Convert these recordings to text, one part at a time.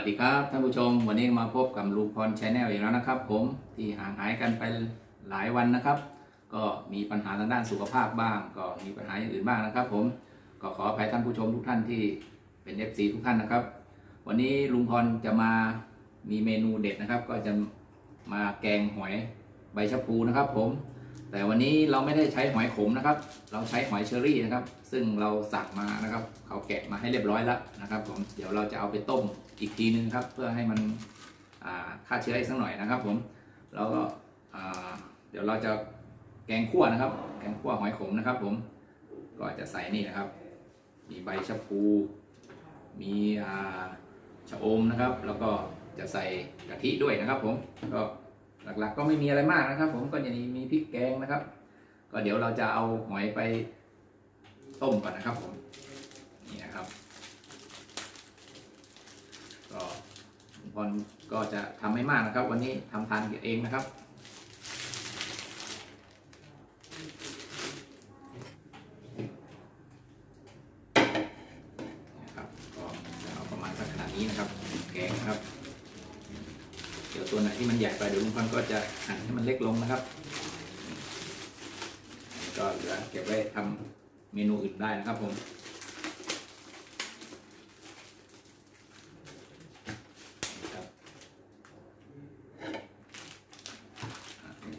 วัสดีครับท่านผู้ชมวันนี้มาพบกับลุงพรชแนลอีกแล้วนะครับ ผมที่ห่างหายกันไปหลายวันนะครับ ก็มีปัญหาทางด้านสุขภาพบ้าง ก็มีปัญหาอย่างอื่นบ้างนะครับ ผมก็ขออภัยท่านผู้ชมทุกท่านที่เป็น FC ทุกท่านนะครับ วันนี้ลุงพรจะมามีเมนูเด็ดนะครับ ก็จะมาแกงหอยใบชะพูนะครับ ผม แต่วันนี้เราไม่ได้ใช้หอยขมนะครับ เราใช้หอยเชอรี่นะครับ ซึ่งเราสั่งมานะครับ เขาแกะมาให้เรียบร้อยแล้วนะครับผม เดี๋ยวเราจะเอาไปต้มอีกทีนึงครับ เพื่อให้มันฆ่าเชื้ออีกสักหน่อยนะครับผมแล้วก็เดี๋ยวเราจะแกงขั่วนะครับ แกงขั่วหอยขมนะครับ ผม ก็จะใส่นี่นะครับ มีใบชะพู มีชะอมนะครับ แล้วก็จะใส่กะทิด้วยนะครับ ผม ก็ หลักๆ ก็ไม่มีอะไรมากนะครับ ผมก็จะมีมีพริกแกงนะครับ ก็เดี๋ยวเราจะเอาหอยไปต้มก่อนนะครับผมนี่นะครับ ก็ลุงพรก็จะทำไม่มากนะครับ วันนี้ทำทานเองนะครับก็จะเอาประมาณสักขนาดนี้นะครับ แกงนะครับ เดี๋ยวตัวไหนที่มันใหญ่ไปเดี๋ยวลุงพันธุ์ก็จะหั่นให้มันเล็กลงนะครับก็เหลือเก็บไว้ทำเมนูอื่นได้นะครับผมครับ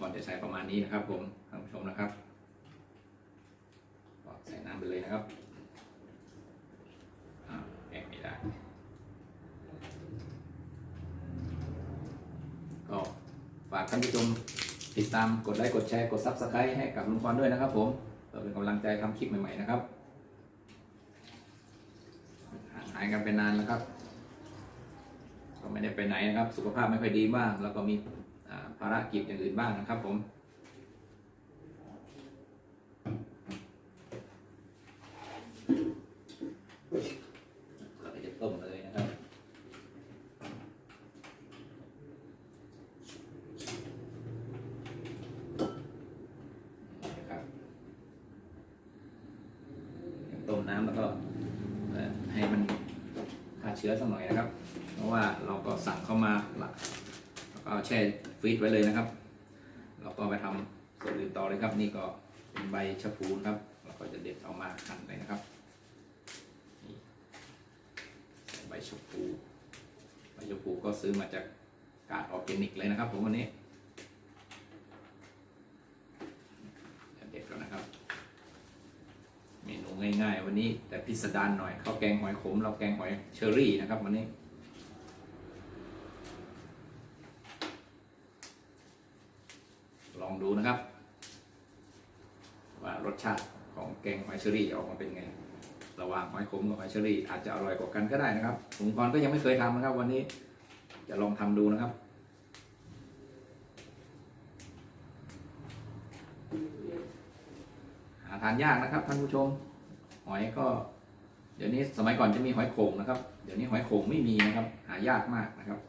อะลุงพรจะใช้ประมาณนี้นะครับ ผมท่านผู้ชมนะครับก็ใส่น้ำไปเลยนะครับอ่าแกไม่ได้ ก็ฝากท่านผู้ชมติดตามกดไลค์กดแชร์กด Subscribe ให้กับลุงพรด้วยนะครับผมเพื่อเป็นกำลังใจทำคลิปใหม่ ๆ นะครับห่างหายกันไปนานแล้วครับ ก็ไม่ได้ไปไหนนะครับ สุขภาพไม่ค่อยดีบ้างแล้วก็มี ภารกิจอย่างอื่นบ้างนะครับ ผมเราก็จะต้มเลยนะครับ ต้มน้ำแล้วก็ให้มันฆ่าเชื้อสักหน่อยนะครับ เพราะว่าเราก็สั่งเข้ามาแล้วก็แช่ ฟรีซไว้เลยนะครับ เราก็ไปทำส่วนอื่นต่อเลยครับ นี่ก็เป็นใบชะพูนะครับ เราก็จะเด็ดออกมาหั่นเลยนะครับใบชะพูใบชะพูก็ซื้อมาจากกาดออร์แกนิกเลยนะครับผมวันนี้เด็ดก่อนนะครับ เมนูง่ายๆ วันนี้แต่พิสดารหน่อยข้าวแกงหอยขมเราแกงหอยเชอรี่นะครับวันนี้ ลอง ดูนะครับ ว่ารสชาติของแกงหอยเชอรี่จะออกมาเป็นไง ระหว่างหอยขมกับหอยเชอรี่อาจจะอร่อยกว่ากันก็ได้นะครับ ผมพรก็ยังไม่เคยทำนะครับ วันนี้จะลองทำดูนะครับหาทานยากนะครับท่านผู้ชม หอยก็ เดี๋ยวนี้สมัยก่อนจะมีหอยโข่งนะครับ เดี๋ยวนี้หอยโข่งไม่มีนะครับ หายากมากนะครับ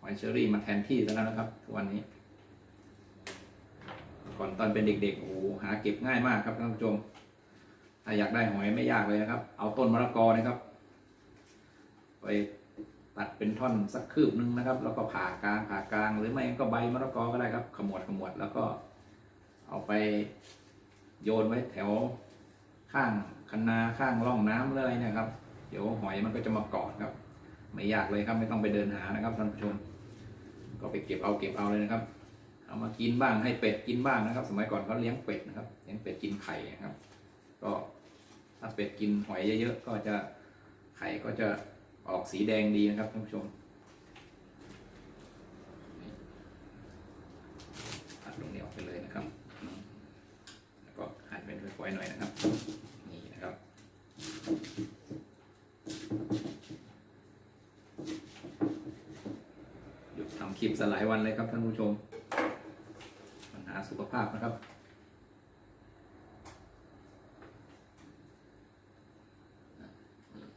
หอยเชอรี่มาแทนที่แล้วนะครับทุกวันนี้ ก่อนตอนเป็นเด็กๆโอ้โหหาเก็บง่ายมากครับท่านผู้ชม ถ้าอยากได้หอยไม่ยากเลยนะครับ เอาต้นมะละกอนะครับ ไปตัดเป็นท่อนสักคืบนึงนะครับ แล้วก็ผ่ากลางผ่ากลาง หรือไม่ก็ใบมะละกอก็ได้ครับ ขมวดขมวดแล้วก็ เอาไปโยนไว้แถวข้างคันนาข้างร่องน้ำหรืออะครับ เดี๋ยวหอยมันก็จะมาเกาะครับ ไม่ยากเลยครับไม่ต้องไปเดินหานะครับท่านผู้ชม ก็ไปเก็บเอาเก็บเอาเลยนะครับ เอามากินบ้างให้เป็ดกินบ้างนะครับ สมัยก่อนเขาเลี้ยงเป็ดนะครับเลี้ยงเป็ดกินไข่นะครับ ก็ถ้าเป็ดกินหอยเยอะๆก็จะไข่ก็จะออกสีแดงดีนะครับท่านผู้ชมตัดตรงนี้ออกไปเลยนะครับ แล้วก็หั่นเป็นฝอยๆหน่อยนะครับ นี่นะครับหยุดทำคลิปสลายวันเลยครับท่านผู้ชม ขภาพนะครับ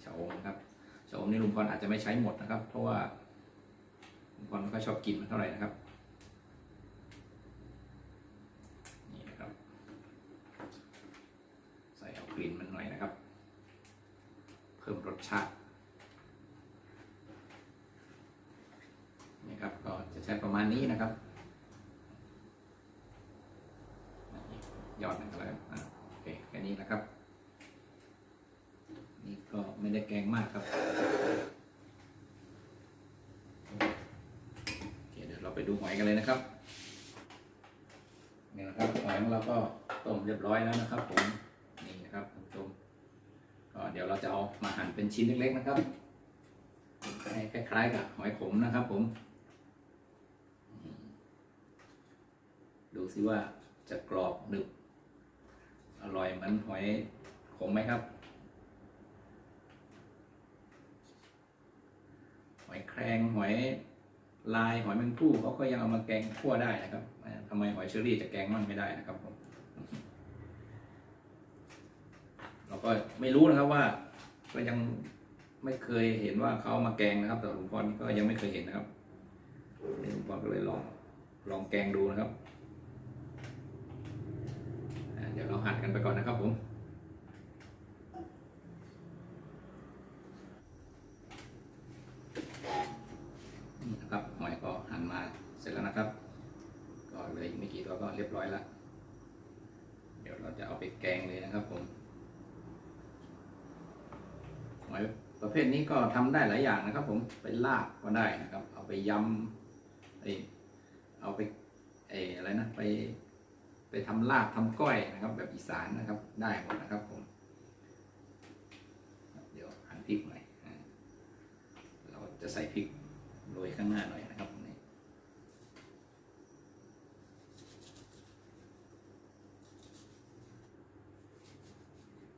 โชะอมนะครับชะอมนี่ลุงพรอาจจะไม่ใช้หมดนะครับ เพราะว่าลุงพรไม่ค่อยชอบกินมันเท่าไหร่นะครับนี่นะครับ ใส่เอากลิ่นมันหน่อยนะครับ เพิ่มรสชาตินี่ครับก็จะใช้ประมาณนี้นะครับ ยอดหนึ่งแล้วอะโอเคแค่นี้นะครับ นี่ก็ไม่ได้แกงมากครับโอเคเดี๋ยวเราไปดูหอยกันเลยนะครับนี่นะครับหอยของเราก็ต้มเรียบร้อยแล้วนะครับ ผมนี่นะครับท่านผู้ชมก็เดี๋ยวเราจะเอามาหั่นเป็นชิ้นเล็กๆนะครับให้คล้ายๆกับหอยขมนะครับ ผมอืมดูซิว่าจะกรอบหนึบ อร่อยเหมือนหอยขมไหมครับ หอยแครงหอยลายหอยแมงผู้เขาก็ยังเอามาแกงคั่วได้นะครับอ่าทำไมหอยเชอรี่จะแกงมั่งไม่ได้นะครับผมเราก็ไม่รู้นะครับว่า ก็ยังไม่เคยเห็นว่าเขามาแกงนะครับ แต่หลวงพ่อนี่ก็ยังไม่เคยเห็นนะครับหลวงพ่อก็เลยลองลองแกงดูนะครับ เดี๋ยวเราหั่นกันไปก่อนนะครับผมนี่นะครับหอยก็หั่นมาเสร็จแล้วนะครับ ก็เหลยไม่กี่ตัวก็เรียบร้อยแล้วเดี๋ยวเราจะเอาไปแกงเลยนะครับผมหอยประเภทนี้ก็ทำได้หลายอย่างนะครับ ผมไปลาบก็ได้นะครับ เอาไปยำไอเอาไปไออะไรนะไป ไปทำลาบทำก้อยนะครับ แบบอีสานนะครับ ได้หมดนะครับผมเดี๋ยวหั่นพริกหน่อยเราจะใส่พริกโรยข้างหน้าหน่อยนะครับนี้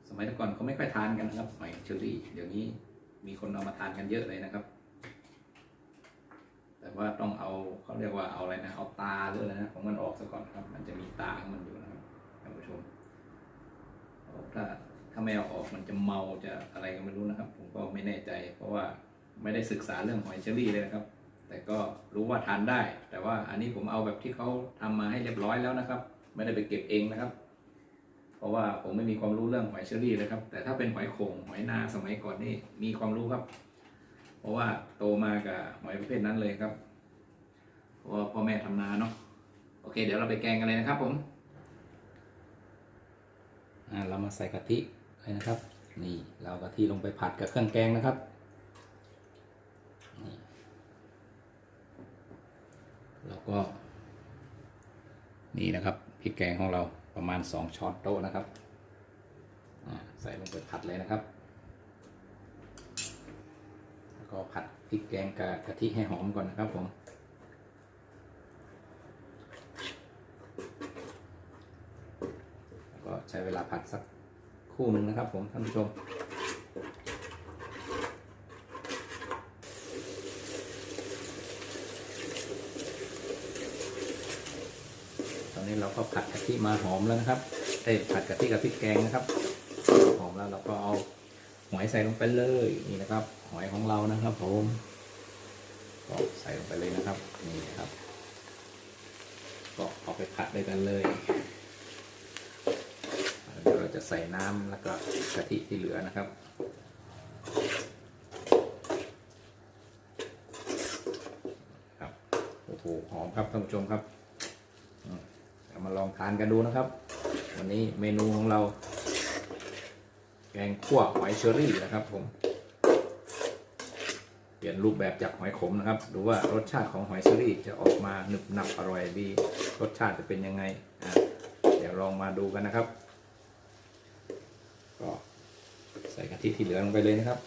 สมัยก่อนเขาไม่ค่อยทานกันนะครับหอยเชอรี่เดี๋ยวนี้มีคนเอามาทานกันเยอะเลยนะครับ ว่าต้องเอาเขาเรียกว่าเอาอะไรนะเอาตาหรืออะไรนะของมันออกซะก่อนครับ มันจะมีตาของมันอยู่นะครับท่านผู้ชมถ้าถ้าไม่เอาออกมันจะเมาจะอะไรก็ไม่รู้นะครับ ผมก็ไม่แน่ใจ เพราะว่าไม่ได้ศึกษาเรื่องหอยเชอรี่เลยนะครับ แต่ก็รู้ว่าทานได้ แต่ว่าอันนี้ผมเอาแบบที่เขาทำมาให้เรียบร้อยแล้วนะครับ ไม่ได้ไปเก็บเองนะครับ เพราะว่าผมไม่มีความรู้เรื่องหอยเชอรี่เลยครับ แต่ถ้าเป็นหอยโข่งหอยนาสมัยก่อนนี่มีความรู้ครับ เพราะว่าโตมากับหอยประเภทนั้นเลยครับ เพราะว่าพ่อแม่ทำนาเนาะโอเค เดี๋ยวเราไปแกงกันเลยนะครับผมอ่าเรามาใส่กะทิเลยนะครับ นี่เรากะทิลงไปผัดกับเครื่องแกงนะครับนี่แล้วก็ นี่นะครับพริกแกงของเราประมาณ 2 ช้อนโต๊ะนะครับอ่าใส่ลงไปผัดเลยนะครับ แล้วก็ผัดพริกแกงกับกะทิให้หอมก่อนนะครับผม แล้วก็ใช้เวลาผัดสักคู่หนึ่งนะครับ ผมท่านผู้ชมตอนนี้เราก็ผัดกะทิมาหอมแล้วนะครับเอ้ผัดกะทิกับพริกแกงนะครับหอมแล้วเราก็เอาหอยใส่ลงไปเลยนี่นะครับ หอยของเรานะครับ ผมก็ใส่ลงไปเลยนะครับนี่นะครับก็เอาไปผัดด้วยกันเลย จะใส่น้ำแล้วก็กะทิที่เหลือนะครับครับโอ้โหหอมครับท่านผู้ชมครับมเรามาลองทานกันดูนะครับ วันนี้เมนูของเรา แกงขั่วหอยเชอรี่นะครับผมเปลี่ยนรูปแบบจากหอยขมนะครับ ดูว่ารสชาติของหอยเชอรี่จะออกมาหนึบหนับอร่อยดี รสชาติจะเป็นยังไงอะเดี๋ยวลองมาดูกันนะครับ ก็ใส่กะทิที่เหลือลงไปเลยนะครับ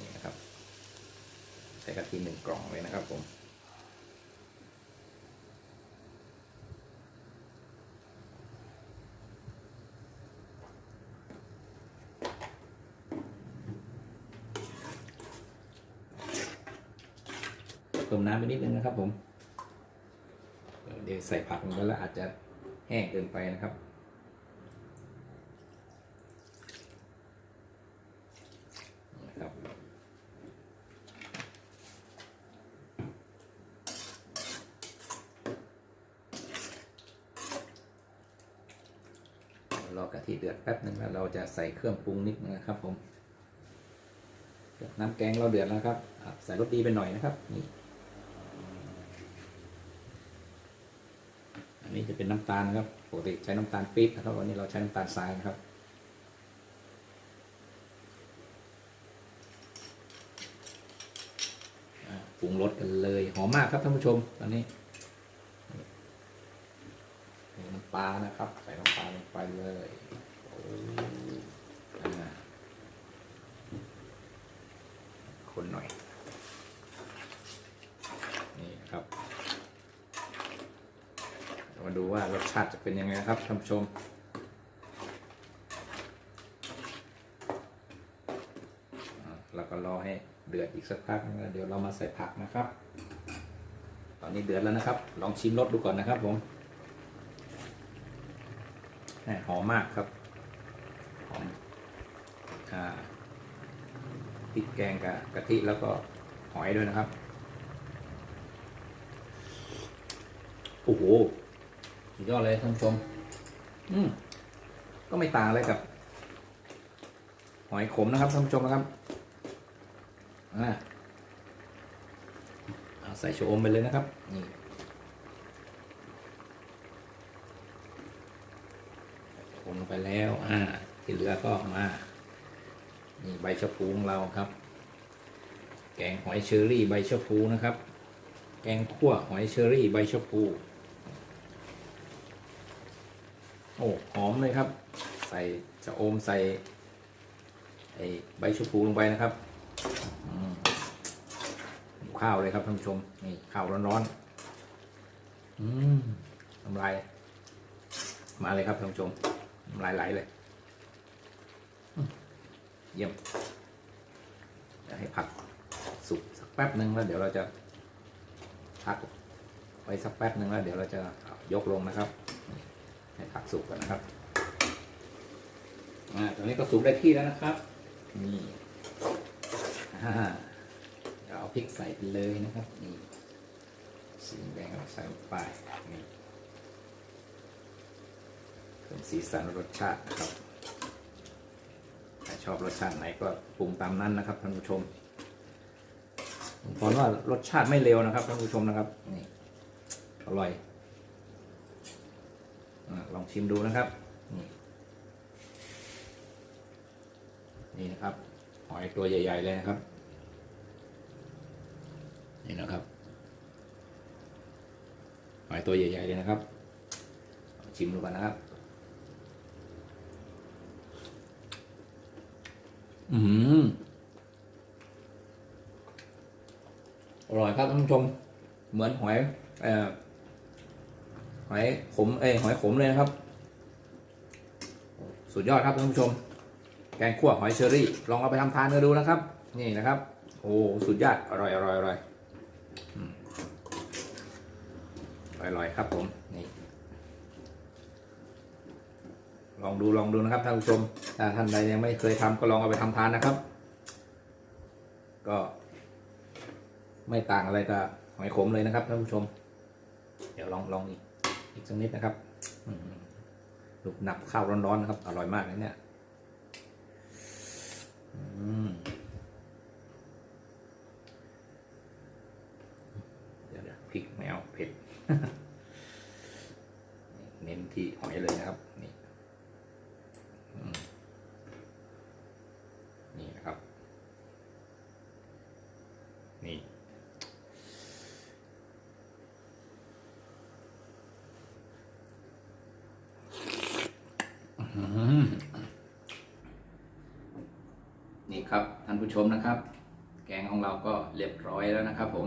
นี่นะครับ ใส่กะทิหนึ่งกล่องเลยนะครับผมเติมน้ำไปนิดนึงนะครับผม เดี๋ยวใส่ผักลงไปแล้วอาจจะแห้งเกินไปนะครับนะครับ รอกะทิเดือดแป๊บนึงแล้วเราจะ ใส่เครื่องปรุงนิดนึงนะครับ ผมน้ำแกงเราเดือดแล้วครับ ใส่รสดีไปหน่อยนะครับนี่อันนี้จะเป็นน้ำตาลนะครับปกติใช้น้ำตาลปี๊บนะครับวันนี้เราใช้น้ำตาลทรายนะครับปรุงรสกันเลยหอมมากครับท่านผู้ชมตอนนี้นี่น้ำปลานะครับ ใส่น้ำปลาลงไปเลยโอ้อ่า คนหน่อย นี่ครับ มาดูว่ารสชาติจะเป็นยังไงนะครับท่านผู้ชมอ่าก็รอให้เดือดอีกสักพักนึงแล้วเดี๋ยวเรามาใส่ผักนะครับ ตอนนี้เดือดแล้วนะครับ ลองชิมรสดูก่อนนะครับผมหอมมากครับหอมอ่า พริกแกงกับกะทิแล้วก็หอยด้วยนะครับ โอ้โหสุดยอดเลยท่านผู้ชม อืมก็ไม่ต่างอะไรกับ หอยขมนะครับท่านผู้ชมนะครับอ่าเอาใส่โชะอมไปเลยนะครับ นี่ใส่โชะอมลงไปแล้ว อ่า ที่เหลือก็มา นี่ใบชะพูของเราครับ แกงหอยเชอรี่ใบชะพูนะครับ แกงขั่วหอยเชอรี่ใบชะพูโอ้หอมเลยครับ ใส่ชะอมใส่ไอใบชะพูลงไปนะครับข้าวเลยครับท่านผู้ชมนี่ข้าวร้อนๆอืมน้ำลายมาเลยครับท่านผู้ชมน้ำลายไหลเลย เยี่ยมจะให้ผักสุกสักแป๊บหนึ่งแล้วเดี๋ยวเราจะพักไว้สักแป๊บหนึ่งแล้วเดี๋ยวเราจะยกลงนะครับ ให้ผักสุกกันนะครับอ่าตอนนี้ก็สุกได้ที่แล้วนะครับนี่อ่าเดี๋ยวเอาพริกใส่ไปเลยนะครับนี่สีแดงใส่ลงไปนี่เพิ่มสีสันรสชาตินะครับ ชอบรสชาติไหนก็ปรุงตามนั้นนะครับท่านผู้ชมผมขอว่ารสชาติไม่เร็วนะครับท่านผู้ชมนะครับนี่อร่อยอลองชิมดูนะครับ นี่นี่นะครับหอยตัวใหญ่ ๆ เลยนะครับ นี่นะครับหอยตัวใหญ่ ๆ เลยนะครับ ชิมดูกันนะครับ อืมอร่อยครับท่านผู้ชม เหมือนหอยเอ่อหอยขมเอ้หอยขมเลยนะครับ สุดยอดครับท่านผู้ชม แกงคั่วหอยเชอรี่ ลองเอาไปทำทานกันดูนะครับ นี่นะครับ โอ้สุดยอดอร่อยอร่อยอร่อยอร่อยครับผมนี่ ลองดูลองดูนะครับท่านผู้ชมถ้าท่านใดยังไม่เคยทำก็ลองเอาไปทำทานนะครับ ก็ ไม่ต่างอะไรกับหอยขมเลยนะครับท่านผู้ชม เดี๋ยวลองลองอีกอีกสักนิดนะครับอืมลูกหนับข้าวร้อนๆนะครับ อร่อยมากเลยเนี่ยเดี๋ยวเดี๋ยวพริกแมวเผ็ด เน้นที่หอยเลยนะครับ นี่อืมนี่นะครับ นี่ ครับท่านผู้ชมนะครับ แกงของเราก็เรียบร้อยแล้วนะครับ ผม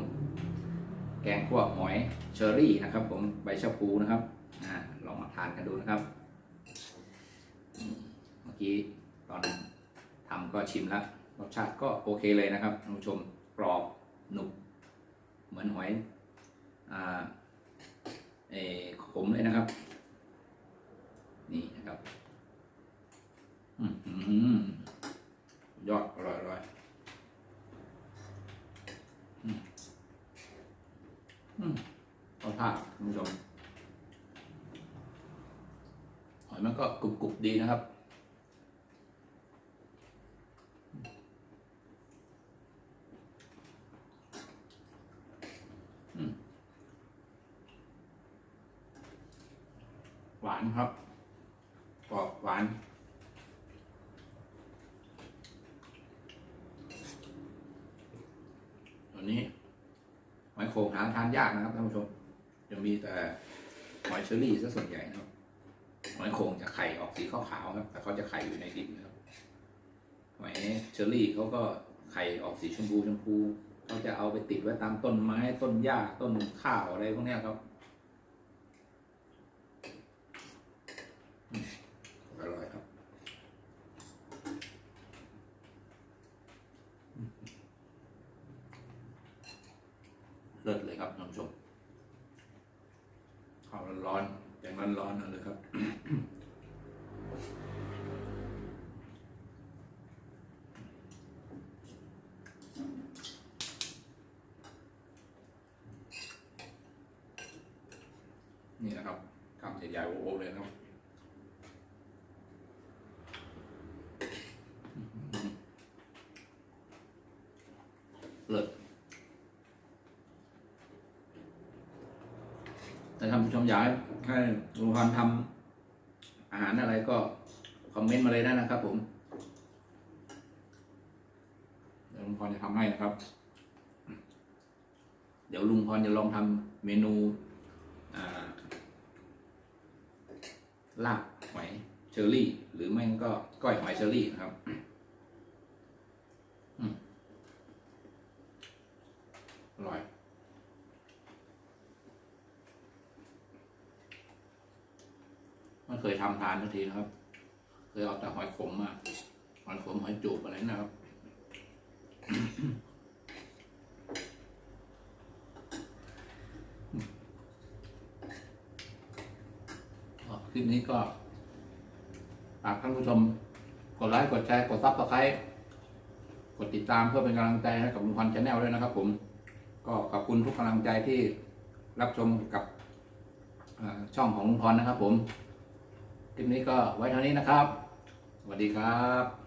แกงขั่วหอยเชอรี่นะครับ ผมใบชะพูนะครับอ่าลองมาทานกันดูนะครับ เมื่อกี้ตอนทำก็ชิมแล้วรสชาติก็โอเคเลยนะครับท่านผู้ชมกรอบหนุบเหมือนหอยอ่าเอขมเลยนะครับ นี่นะครับ อืม ยอดอร่อยอร่อยต้องทานคุณผู้ชมหอยมันก็กรุบกรุบดีนะครับ หวานครับกรอบหวาน หาทานยากนะครับท่านผู้ชมจะมีแต่หอยเชอรี่ซะส่วนใหญ่นะครับหอยโขงจะไข่ออกสีขาวๆครับ แต่เขาจะไข่อยู่ในดินนะครับหอยเชอรี่เขาก็ไข่ออกสีชมพูชมพูเขาจะเอาไปติดไว้ตามต้นไม้ต้นหญ้าต้นข้าวอะไรพวกนี้ครับอืมอร่อยครับ เลิศเลยครับท่านผู้ชมข้าวร้อนๆอย่างร้อนๆนั่นเลยครับ นี่ นะครับคำใหญ่ๆโอ้ๆเลยครับเลิศถ้าท่านผู้ชมอยากให้ให้ลุงพรทำอาหารอะไรก็คอมเมนต์มาเลยได้นะครับ ผมเดี๋ยวลุงพรจะทำให้นะครับ เดี๋ยวลุงพรจะลองทำเมนูอ่า ลาบหอยเชอรี่ หรือไม่งก็ก้อยหอยเชอรี่นะครับอร่อยไม่เคยทำทานสักทีนะครับ เคยเอาแต่หอยขมมาหอยขมหอยจูบอะไรนะครับ ลิปนี้ก็ฝากท่านผู้ชม กดไลค์กดแชร์กดซับสไครต์กดติดตามเพื่อเป็นกำลังใจให้กับลุงพันชาแนลด้วยนะครับ ผม ก็ขอบคุณทุกกำลังใจที่รับชมกับช่องของลุงพรนะครับ ผมคลิปนี้ก็ไว้เท่านี้นะครับ สวัสดีครับ